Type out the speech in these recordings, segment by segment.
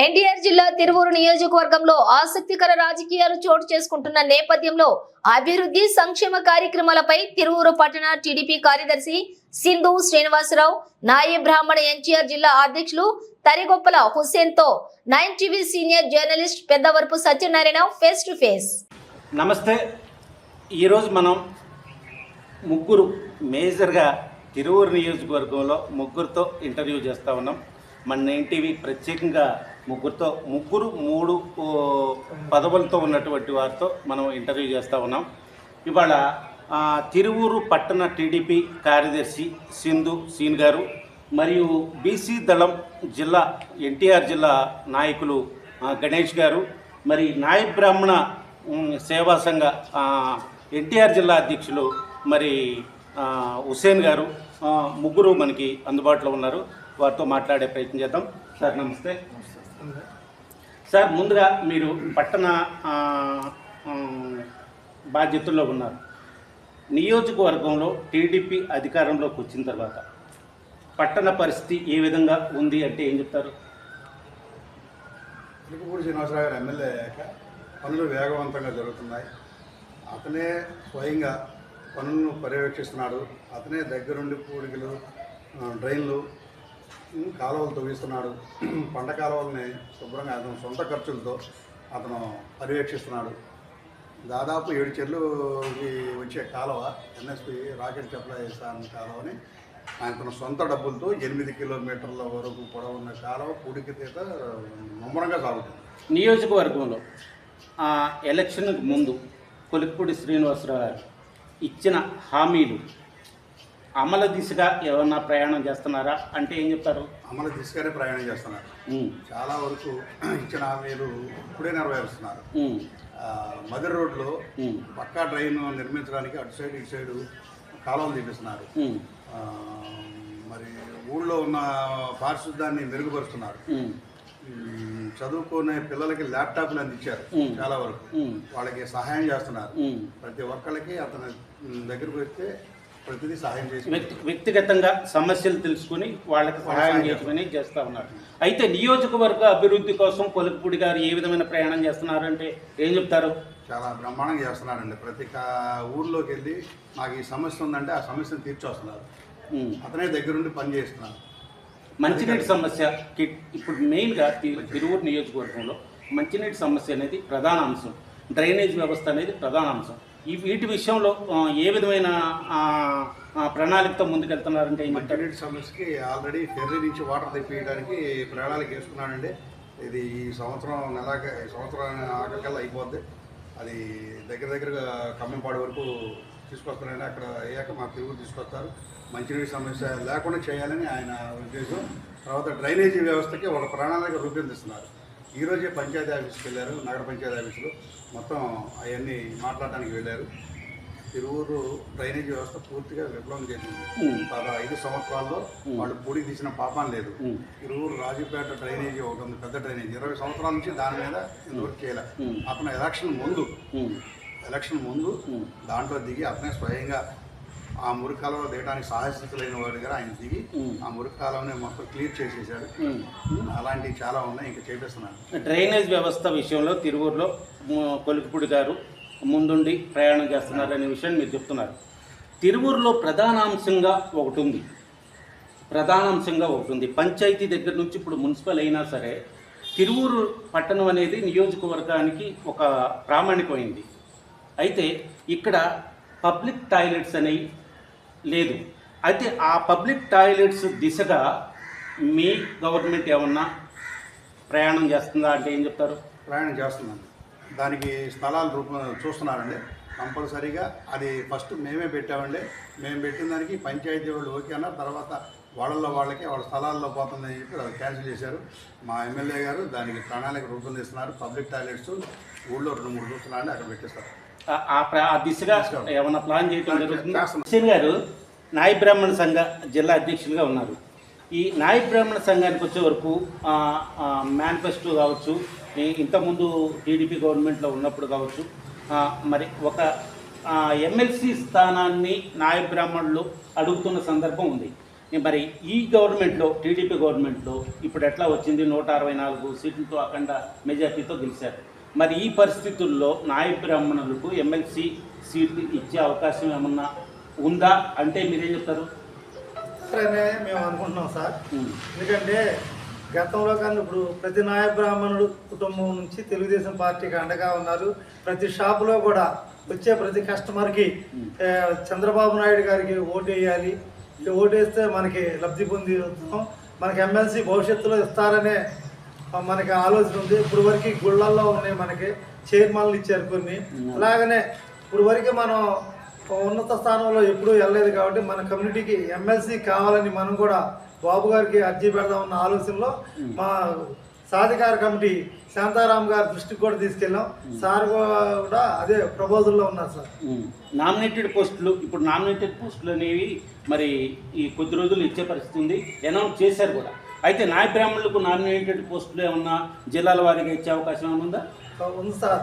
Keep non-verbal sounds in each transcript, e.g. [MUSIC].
ఎన్టీఆర్ జిల్లా తిరువూరు నియోజకవర్గంలో ఆసక్తికర రాజకీయాలు చోటు చేసుకుంటున్న నేపథ్యంలో అభివృద్ధి సంక్షేమ కార్యక్రమాలపై తిరువూరు పట్టణ టీడీపీ కార్యదర్శి సింధు శ్రీనివాసరావు నాయ బ్రాహ్మణ ఎన్టీఆర్ జిల్లా అధ్యక్షులు Tarigoppula హుస్సేన్తో nine TV senior journalist Peddavarapu Satyanarayana face to face. నమస్తే. ఈరోజు మనం ముగ్గురు మేజర్గా తిరువూరు నియోజకవర్గంలో ముగ్గురితో ఇంటర్వ్యూ చేస్తూ ఉన్నాం. మన నైన్ టీవీ ప్రత్యేకంగా ముగ్గురితో ముగ్గురు మూడు పదవులతో ఉన్నటువంటి వారితో మనం ఇంటర్వ్యూ చేస్తూ ఉన్నాం. ఇవాళ తిరువూరు పట్టణ టీడీపీ కార్యదర్శి సింధు సీన్ గారు మరియు బీసీ దళం జిల్లా ఎన్టీఆర్ జిల్లా నాయకులు గణేష్ గారు మరి నాయ బ్రాహ్మణ సేవా సంఘ ఎన్టీఆర్ జిల్లా అధ్యక్షులు మరి హుసేన్ గారు ముగ్గురు మనకి అందుబాటులో ఉన్నారు. వారితో మాట్లాడే ప్రయత్నం చేద్దాం. సార్ నమస్తే. సార్ ముందుగా మీరు పట్టణ బాధ్యతల్లో ఉన్నారు. నియోజకవర్గంలో టీడీపీ అధికారంలోకి వచ్చిన తర్వాత పట్టణ పరిస్థితి ఏ విధంగా ఉంది అంటే ఏం చెప్తారు? తిరుపూడి శ్రీనివాసరావు గారు ఎమ్మెల్యే అయ్యాక పనులు వేగవంతంగా జరుగుతున్నాయి. అతనే స్వయంగా పనులను పర్యవేక్షిస్తున్నాడు. అతనే దగ్గరుండి పూడికలు డ్రైన్లు కాలువలు తవ్విస్తున్నాడు [CLEARS THROAT] పంట కాలువల్ని శుభ్రంగా అతను సొంత ఖర్చులతో అతను పర్యవేక్షిస్తున్నాడు. దాదాపు ఏడు చెర్లుకి వచ్చే కాలువ ఎన్ఎస్పి రాకెట్ సప్లై చేస్తాను కాలువని ఆయన తన సొంత డబ్బులతో ఎనిమిది కిలోమీటర్ల వరకు పొడవున్న కాలువ పూడికి తీత ముమ్మరంగా సాగుతుంది. నియోజకవర్గంలో ఆ, ఎలక్షన్కు ముందు కొలిక్పూడి శ్రీనివాసరావు గారు ఇచ్చిన హామీలు అమలు దిశగా ఏమన్నా ప్రయాణం చేస్తున్నారా? అంటే ఏం చెప్తారు? అమలు దిశగానే ప్రయాణం చేస్తున్నారు. చాలా వరకు [CLEARS THROAT] ఇచ్చిన హామీలు ఇప్పుడే నెరవేరుస్తున్నారు. మదిర రోడ్లో పక్కా డ్రైన్ నిర్మించడానికి అటు సైడ్ ఇటు సైడు కాలువలు తీపిస్తున్నారు మరి ఊళ్ళో ఉన్న పారిశుద్ధ్యాన్ని మెరుగుపరుస్తున్నారు. చదువుకునే పిల్లలకి ల్యాప్టాప్లు అందించారు. చాలా వరకు. వాళ్ళకి సహాయం చేస్తున్నారు. ప్రతి ఒక్కరికి అతని దగ్గరకు వస్తే ప్రతిదీ సహాయం చేసి వ్యక్తి వ్యక్తిగతంగా సమస్యలు తెలుసుకుని వాళ్ళకి సహాయం చేసుకుని చేస్తూ ఉన్నారు. అయితే నియోజకవర్గ అభివృద్ధి కోసం కొలిక్పూడి గారు ఏ విధమైన ప్రయాణం చేస్తున్నారు అంటే ఏం చెప్తారు? చాలా బ్రహ్మాండంగా చేస్తున్నారండి. ప్రతి ఊర్లోకి వెళ్ళి నాకు ఈ సమస్య ఉందంటే ఆ సమస్యను తీర్చొస్తున్నారు. అతనే దగ్గరుండి పని చేస్తున్నారు. మంచినీటి సమస్య ఇప్పుడు మెయిన్గా తిరువూరు నియోజకవర్గంలో మంచినీటి సమస్య అనేది ప్రధాన అంశం. డ్రైనేజ్ వ్యవస్థ అనేది ప్రధాన అంశం. వీటి విషయంలో ఏ విధమైన ప్రణాళికతో ముందుకెళ్తున్నారంటే ఇంటర్నెట్ సమస్యకి ఆల్రెడీ ఫెర్రీ నుంచి వాటర్ తెప్పించడానికి ప్రణాళిక వేసుకున్నానండి. ఇది ఈ సంవత్సరం నెలాక ఈ సంవత్సరం ఆకలికల్లా అయిపోద్ది. అది దగ్గర దగ్గరగా ఖమ్మంపాడు వరకు తీసుకొస్తారండి అక్కడ అయ్యాక మా తిరుగు తీసుకొస్తారు. మంచినీటి సమస్య లేకుండా చేయాలని ఆయన ఉద్దేశం. తర్వాత డ్రైనేజీ వ్యవస్థకి ఒక ప్రణాళిక రూపొందిస్తున్నారు. ఈరోజే పంచాయతీ ఆఫీస్కి వెళ్ళారు నగర పంచాయతీ ఆఫీసులో. మొత్తం అవన్నీ మాట్లాడడానికి వెళ్ళారు. తిరువూరు డ్రైనేజీ వ్యవస్థ పూర్తిగా విఫలం చేసింది. గత ఐదు సంవత్సరాల్లో వాళ్ళు పూడి తీసిన పాపం లేదు. తిరువూరు రాజుపేట డ్రైనేజీ ఒకటి ఉంది పెద్ద డ్రైనేజీ. ఇరవై సంవత్సరాల నుంచి దాని మీద ఇంతవరకు చేయలే. ఉమ్. అతను ఎలక్షన్ ముందు ఎలక్షన్ ముందు. దాంట్లో దిగి అతనే స్వయంగా ఆ మురికాలలో దిగడానికి సాహసికులైన వాడి దగ్గర ఆయన దిగి. ఆ మురికాలని మొత్తం క్లియర్ చేసేసాడు. అలాంటివి చాలా ఉన్నాయి ఇంకా చేపిస్తున్నాను డ్రైనేజ్ వ్యవస్థ విషయంలో తిరువూరులో కొలికిపూడి గారు ముందుండి ప్రయాణం చేస్తున్నారనే విషయాన్ని మీరు చెప్తున్నారు. తిరువూరులో ప్రధానాంశంగా ఒకటి ఉంది. ప్రధానాంశంగా ఒకటి ఉంది. పంచాయతీ దగ్గర నుంచి ఇప్పుడు మున్సిపల్ అయినా సరే తిరువూరు పట్టణం అనేది నియోజకవర్గానికి ఒక ప్రామాణికమైంది. అయితే ఇక్కడ పబ్లిక్ టాయిలెట్స్ అనేవి లేదు. అయితే ఆ పబ్లిక్ టాయిలెట్స్ దిశగా మీ గవర్నమెంట్ ఏమన్నా ప్రయాణం చేస్తుందా అంటే ఏం చెప్తారు? ప్రయాణం చేస్తున్నాను దానికి స్థలాలు రూపం చూస్తున్నారండి. కంపల్సరీగా అది ఫస్ట్ మేమే పెట్టామండి. మేము పెట్టిన దానికి పంచాయతీ వాళ్ళు ఓకే అన్నారు. తర్వాత వాళ్ళల్లో వాళ్ళకి వాళ్ళ స్థలాల్లో పోతుందని చెప్పి అది క్యాన్సిల్ చేశారు. మా ఎమ్మెల్యే గారు దానికి ప్రణాళిక రూపొందిస్తున్నారు. పబ్లిక్ టాయిలెట్స్ ఊళ్ళో రెండు మూడు చూస్తున్నారండి. అక్కడ పెట్టిస్తారు. ఆ- దిశగా ఏమన్నా ప్లాన్ చేయడం జరుగుతుంది. హుసేన్ గారు నాయ బ్రాహ్మణ సంఘ జిల్లా అధ్యక్షులుగా ఉన్నారు. ఈ నాయ బ్రాహ్మణ సంఘానికి వచ్చే వరకు మేనిఫెస్టో కావచ్చు ఇంతకుముందు టీడీపీ గవర్నమెంట్లో ఉన్నప్పుడు కావచ్చు మరి ఒక ఎమ్మెల్సీ స్థానాన్ని నాయ బ్రాహ్మణులు అడుగుతున్న సందర్భం ఉంది. మరి ఈ గవర్నమెంట్లో టీడీపీ గవర్నమెంట్లో ఇప్పుడు ఎట్లా వచ్చింది? నూట అరవై నాలుగు సీట్లతో అఖండ మెజార్టీతో గెలిచారు. మరి ఈ పరిస్థితుల్లో నాయ బ్రాహ్మణులకు ఎమ్మెల్సీ సీట్లు ఇచ్చే అవకాశం ఏమన్నా ఉందా? అంటే మీరేం చెప్తారు? అనే మేము అనుకుంటున్నాం సార్. ఎందుకంటే గతంలో కన్నా ఇప్పుడు ప్రతి నాయ బ్రాహ్మణుడు కుటుంబం నుంచి తెలుగుదేశం పార్టీకి అండగా ఉన్నారు. ప్రతి షాపులో కూడా వచ్చే ప్రతి కస్టమర్కి చంద్రబాబు నాయుడు గారికి ఓటు వేయాలి. ఓటు వేస్తే మనకి లబ్ధి పొంది మనకి ఎమ్మెల్సీ భవిష్యత్తులో ఇస్తారనే మనకి ఆలోచన ఉంది. ఇప్పుడు వరకు గుళ్ళల్లో ఉన్నాయి మనకి. చైర్మన్లు ఇచ్చారు కొన్ని. అలాగనే ఇప్పుడు వరకు మనం ఉన్నత స్థానంలో ఎప్పుడూ వెళ్ళలేదు కాబట్టి మన కమ్యూనిటీకి ఎమ్మెల్సీ కావాలని మనం కూడా బాబు గారికి అర్జీ పెడదామన్న ఆలోచనలో మా సాధికార కమిటీ శాంతారాం గారి దృష్టికి కూడా తీసుకెళ్ళాం. సార్ కూడా అదే ప్రపోజల్లో ఉన్నారు సార్. నామినేటెడ్ పోస్టులు ఇప్పుడు నామినేటెడ్ పోస్టులు అనేవి మరి ఈ కొద్ది రోజులు ఇచ్చే పరిస్థితి ఉంది. అనౌన్స్ చేశారు కూడా. అయితే నాయ బ్రాహ్మణులకు నామినేటెడ్ పోస్టులు ఏమన్నా జిల్లాల వారీగా ఇచ్చే అవకాశం ఏమన్నా ఉందా? ఉంది సార్.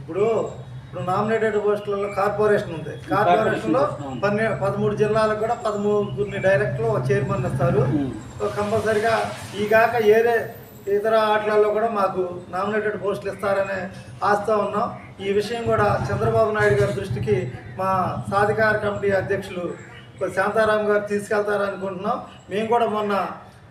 ఇప్పుడు ఇప్పుడు నామినేటెడ్ పోస్టులలో కార్పొరేషన్ ఉంది. కార్పొరేషన్లో పన్నె పదమూడు జిల్లాలకు కూడా పదమూడుని డైరెక్ట్లో చైర్మన్ ఇస్తారు. కంపల్సరిగా ఈ కాక ఏరే ఇతర ఆటలలో కూడా మాకు నామినేటెడ్ పోస్టులు ఇస్తారనే ఆస్తా ఉన్నాం. ఈ విషయం కూడా చంద్రబాబు నాయుడు గారి దృష్టికి మా సాధికార కమిటీ అధ్యక్షులు శాంతారాం గారు తీసుకెళ్తారనుకుంటున్నాం. మేము కూడా మొన్న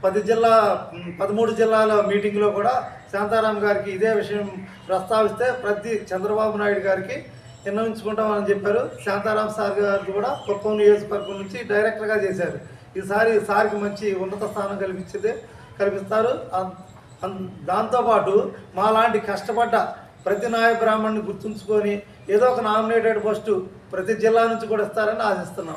పది జిల్లా పదమూడు జిల్లాల మీటింగ్లో కూడా శాంతారాం గారికి ఇదే విషయం ప్రస్తావిస్తే ప్రతి చంద్రబాబు నాయుడు గారికి విన్నవించుకుంటామని చెప్పారు. శాంతారాం సార్ గారికి కూడా కుప్పం నియోజకవర్గం నుంచి డైరెక్టర్గా చేశారు. ఈసారి సార్కి మంచి ఉన్నత స్థానం కల్పించింది కల్పిస్తారు. అన్- అన్- దాంతోపాటు మాలాంటి కష్టపడ్డ ప్రతి నాయ బ్రాహ్మణ్ని గుర్తుంచుకొని ఏదో ఒక నామినేటెడ్ పోస్టు ప్రతి జిల్లా నుంచి కూడా ఇస్తారని ఆశిస్తున్నాం.